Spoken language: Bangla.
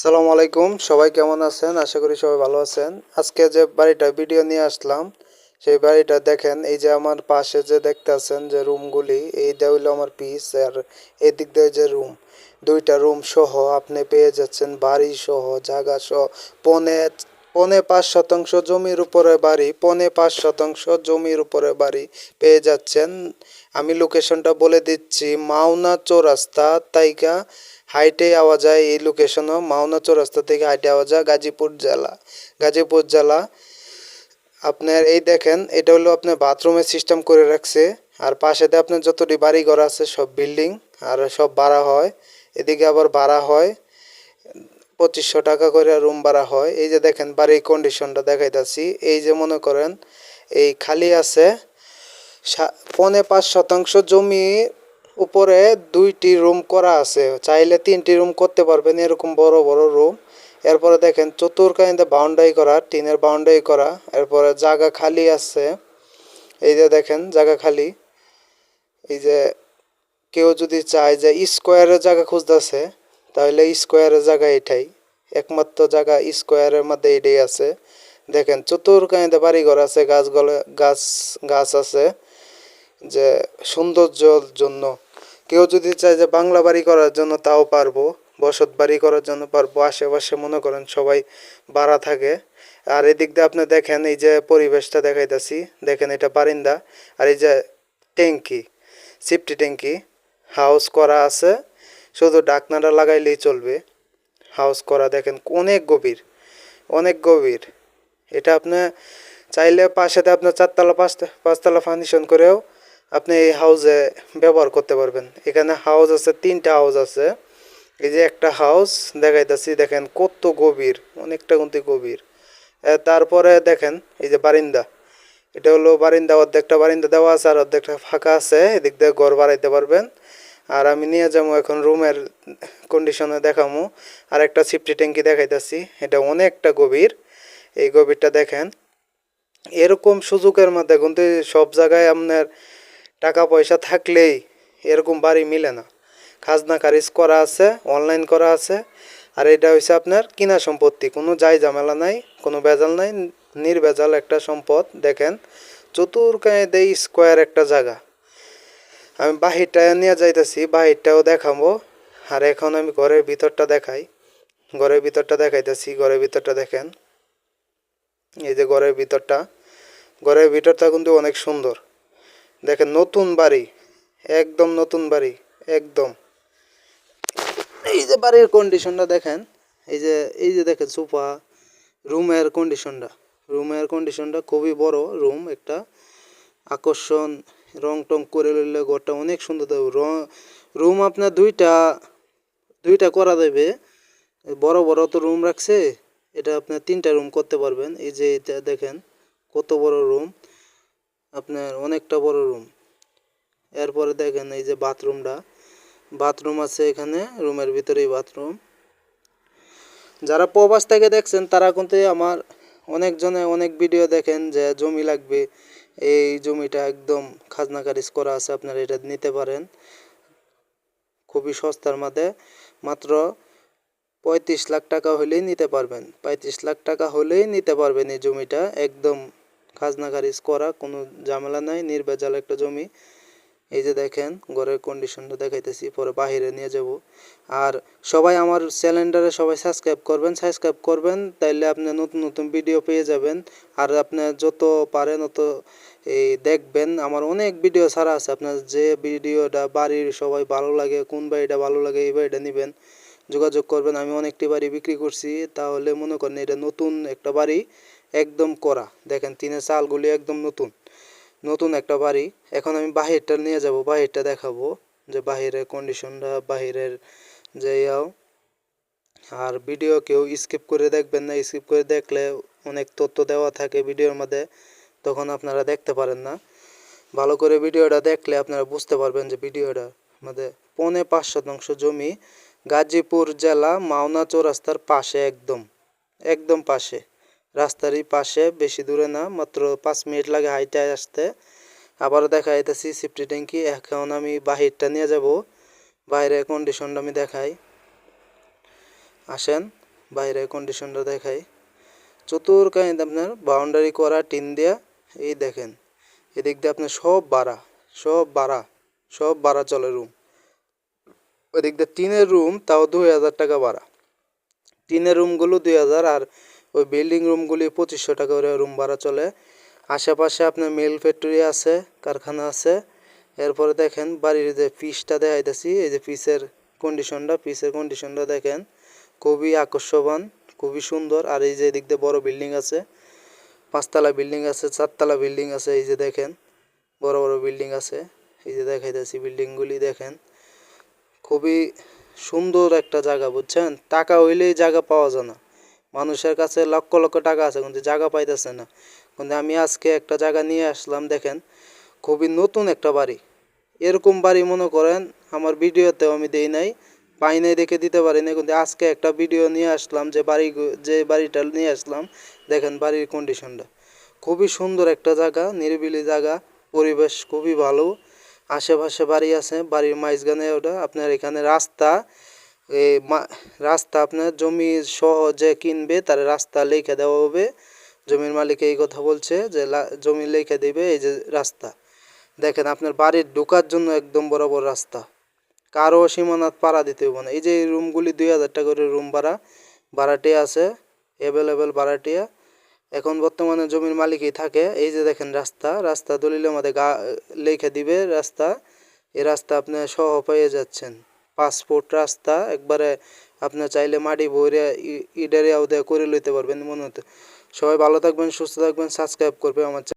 সালামু আলাইকুম। সবাই কেমন আছেন? আশা করি সবাই ভালো আছেন। আজকে যে বাড়িটা, ভিডিও নিয়ে আসলাম, সেই বাড়িটা দেখেন, এই যে আমার পাশে যে দেখতে আছেন যে রুমগুলি এইটা হইল আমার পিস আর এদিক দিয়ে যে রুম, দুইটা রুম সহ আপনি পেয়ে যাচ্ছেন বাড়ি সহ, জায়গা সহ। পনে পনে পাঁচ শতাংশ জমির উপরে বাড়ি, পনে পাঁচ শতাংশ জমির উপরে বাড়ি পেয়ে যাচ্ছেন। আমি লোকেশনটা বলে দিচ্ছি, মাওনা চৌরাস্তা তাইকা হাইটে আওয়া যায় এই লোকেশনও মাওনা চৌরাস্তা থেকে হাইটে আওয়া যায় গাজীপুর জেলা। গাজীপুর জেলা। আপনার এই দেখেন, এটা হলো আপনার বাথরুমের সিস্টেম করে রাখছে। আর পাশেতে আপনার যতটি বাড়ি ঘর আছে, সব বিল্ডিং আর সব ভাড়া হয়। এদিকে আবার ভাড়া হয়। পঁচিশশো টাকা করে রুম ভাড়া হয়। এই যে দেখেন, বাড়ির কন্ডিশনটা দেখাইতেছি। এই যে মনে করেন, এই খালি আছে পৌনে পাঁচ শতাংশ জমি উপরে দুইটি রুম করা আছে। চাইলে তিনটি রুম করতে পারবেন, এরকম বড় বড় রুম। এরপরে দেখেন চতুর্কানিতে বাউন্ডারি করা, টিনের বাউন্ডারি করা। এরপরে জায়গা খালি আছে। এই যে দেখেন, জায়গা খালি। এই যে কেউ যদি চায় যে স্কোয়ারের জায়গা খুঁজতেছে, তাহলে স্কোয়ারের জায়গা এটাই। একমাত্র জায়গা স্কোয়ারের মধ্যে এটাই আছে। দেখেন, চতুর্কানিতে বাড়িঘর আছে, গাছগুলো গাছ গাছ আছে। যে সৌন্দর্যর জন্য। কেউ যদি চায় যে বাংলা বাড়ি করার জন্য তাও পারব, বসত বাড়ি করার জন্য পারব, আশেপাশে মনে করেন সবাই বাড়া থাকে। আর এদিক দিয়ে আপনি দেখেন এই যে পরিবেশটা দেখাইতেছি, দেখেন এটা বারিন্দা, আর এই যে ট্যাঙ্কি সিফটি ট্যাঙ্কি হাউস করা আছে, শুধু ডাকনাটা লাগাইলেই চলবে। হাউস করা দেখেন অনেক গভীর অনেক গভীর। এটা আপনি চাইলে পাশেতে আপনার চারতলা পাঁচ পাঁচতলা ফাউন্ডেশন করেও আপনি এই হাউসে ব্যবহার করতে পারবেন। এখানে হাউস আছে, তিনটা হাউস আছে। এই যে একটা হাউস দেখাইতেছি, দেখেন কত গভীর, অনেকটা কিন্তু গভীর। তারপরে দেখেন, এই যে বারিন্দা। এটা হলো বারিন্দা, অর্ধেকটা বারিন্দা দেওয়া আছে আর অর্ধেকটা ফাঁকা আছে। এদিক দিয়ে ঘর বাড়াইতে পারবেন। আর আমি নিয়ে যাব এখন রুমের কন্ডিশনে দেখামো। আর একটা সিফটি ট্যাঙ্কি দেখাইতেছি, এটা অনেকটা গভীর। এই গভীরটা দেখেন, এরকম সুযোগের মধ্যে কিন্তু সব জায়গায় আপনার টাকা পয়সা থাকলেই এরকম বাড়ি মিলে না। খাজনা খারিজ করা আছে অনলাইন করা আছে, আর এটা হচ্ছে আপনার কিনা সম্পত্তি। কোনো যাই ঝামেলা নাই, কোনো ভেজাল নাই, নির্ভেজাল একটা সম্পদ, দেখেন চতুর্কায় দেই স্কোয়ার একটা জায়গা। আমি বাহিরটা নিয়ে যাইতেছি, বাহিরটাও দেখাবো, আর এখন আমি ঘরের ভিতরটা দেখাই। ঘরের ভিতরটা দেখাইতেছি, ঘরের ভিতরটা দেখেন। এই যে ঘরের ভিতরটা ঘরের ভিতরটা কিন্তু অনেক সুন্দর। দেখেন, নতুন বাড়ি, একদম নতুন বাড়ি, একদম। এই যে বাড়ির কন্ডিশনটা দেখেন, এই যে এই যে দেখেন সোফা, রুমের কন্ডিশনটা রুমের কন্ডিশনটা খুবই বড়, রুম একটা আকর্ষণ রং টং করে লইলে ঘরটা অনেক সুন্দর দেবে। রুম আপনার দুইটা দুইটা করা দেবে। বড় বড় তো রুম রাখছে, এটা আপনার তিনটা রুম করতে পারবেন। এই যে এটা দেখেন, কত বড় রুম। আপনার অনেকটা বড় রুম এরপরে দেখেন এই যে বাথরুমটা বাথরুম আছে এখানে রুমের ভিতরেই বাথরুম যারা প্রবাস থেকে দেখছেন, তারা কিন্তু আমার অনেকজনে অনেক ভিডিও দেখেন যে জমি লাগবে। এই জমিটা একদম খাজনা খারিজ করা আছে, আপনারা এটা নিতে পারেন। খুবই সস্তার মধ্যে। মাত্র পঁয়ত্রিশ লাখ টাকা হলেই নিতে পারবেন। পঁয়ত্রিশ লাখ টাকা হলেই নিতে পারবেন এই জমিটা। একদম খাজনা খারিজ করা কোনো ঝামেলা নাই, নির্ভেজাল একটা জমি। এই যে দেখেন, ঘরের কন্ডিশনটা দেখাইতেছি, পরে বাইরে নিয়ে যাব। আর সবাই আমার চ্যানেলটারে সবাই সাবস্ক্রাইব করবেন সাবস্ক্রাইব করবেন, তাইলে আপনি নতুন নতুন ভিডিও পেয়ে যাবেন। আর আপনি যত পারেন অত এই দেখবেন। আমার অনেক ভিডিও ছাড়া আছে, আপনার যে ভিডিওটা বাড়ির সবাই ভালো লাগে, কোন বাড়িটা ভালো লাগে, এই বাড়িটা নেবেন। যোগাযোগ করবেন, আমি অনেকটি বাড়ি বিক্রি করছি, তাহলে মনে করেন এটা নতুন একটা বাড়ি। একদম করা। দেখেন তিনের চালগুলি একদম নতুন। নতুন একটা বাড়ি। এখন আমি বাহিরটা নিয়ে যাব, বাহিরটা দেখাবো যে বাহিরের কন্ডিশনটা বাহিরের যে ইয়াও আর ভিডিও কেউ স্কিপ করে দেখবেন না স্কিপ করে দেখলে অনেক তথ্য দেওয়া থাকে ভিডিওর মধ্যে, তখন আপনারা দেখতে পারেন না। ভালো করে ভিডিওটা দেখলে আপনারা বুঝতে পারবেন যে ভিডিওটা মধ্যে পৌনে পাঁচ শতাংশ জমি গাজীপুর জেলা মাওনা চৌরাস্তার পাশে একদম একদম পাশে। রাস্তারই পাশে, বেশি দূরে না, মাত্র পাঁচ মিনিট লাগে হাইটায় আসতে। আবারও দেখা যাইতেছি সিফটি ট্যাঙ্কি, এখন আমি বাহিরটা নিয়ে যাব। বাইরে কন্ডিশনটা আমি দেখাই। আসেন বাইরে কন্ডিশনটা দেখাই। চতুর্কায় আপনার বাউন্ডারি করা, টিন দেয়া, এই দেখেন। এদিক দিয়ে আপনার সব বাড়া সব বাড়া সব বাড়া চলে রুম ওদিক দিয়ে টিনের রুম তাও দুই হাজার টাকা বাড়া টিনের রুমগুলো দুই হাজার, আর ওই বিল্ডিং রুমগুলি পঁচিশশো টাকা করে রুম ভাড়া চলে। আশেপাশে আপনার মিল ফ্যাক্টরি আছে, কারখানা আছে। এরপরে দেখেন বাড়ির যে পিসটা দেখাইতেছি, এই যে পিসের কন্ডিশনটা পিসের কন্ডিশনটা দেখেন। খুবই আকর্ষবান খুবই সুন্দর। আর এই যে এদিক দিয়ে বড় বিল্ডিং আছে, পাঁচতলা বিল্ডিং আছে, চারতলা বিল্ডিং আছে, এই যে দেখেন, বড় বড় বিল্ডিং আছে। এই যে দেখাইতেছি বিল্ডিংগুলি দেখেন। খুবই সুন্দর একটা জায়গা, বুঝছেন? টাকা হইলেই জায়গা পাওয়া যায় না। মানুষের কাছে লক্ষ লক্ষ টাকা আছে, কিন্তু জায়গা পাইতেছে না। কিন্তু আমি আজকে একটা জায়গা নিয়ে আসলাম, দেখেন, খুবই নতুন একটা বাড়ি। এরকম বাড়ি মনে করেন, আমার ভিডিওতেও আমি দেই নাই, পাই নাই দেখে দিতে পারি না কিন্তু আজকে একটা ভিডিও নিয়ে আসলাম, যে বাড়ি যে বাড়িটা নিয়ে আসলাম, দেখেন বাড়ির কন্ডিশনটা খুবই সুন্দর একটা জায়গা, নিরিবিলি জায়গা, পরিবেশ খুবই ভালো, আশেপাশে বাড়ি আছে, বাড়ির মাঝখানে ওটা, আপনার এখানে রাস্তা রাস্তা আপনার জমি সহ যে কিনবে, তার রাস্তা লেখা দেওয়া হবে। জমির মালিক এই কথা বলছে যে জমি লেখা দিবে এই যে রাস্তা। দেখেন, আপনার বাড়ির ঢোকার জন্য একদম বরাবর রাস্তা। কারও সীমানাত পাড়া দিতে হবে না। এই যে রুমগুলি দুই হাজার টাকা করে রুম ভাড়া ভাড়াটিয়া আছে অ্যাভেলেবেল ভাড়াটিয়া এখন বর্তমানে জমির মালিকই থাকে। এই যে দেখেন রাস্তা রাস্তা দলিলের মধ্যে গা, লেখে দিবে রাস্তা। এই রাস্তা আপনি সহ পেয়ে যাচ্ছেন। পাসপোর্ট রাস্তা, একবারে আপনার চাইলে মাটি ভরে ইডারে দিয়ে করে লইতে পারবেন মনে হতে সবাই ভালো থাকবেন, সুস্থ থাকবেন সাবস্ক্রাইব করবে আমার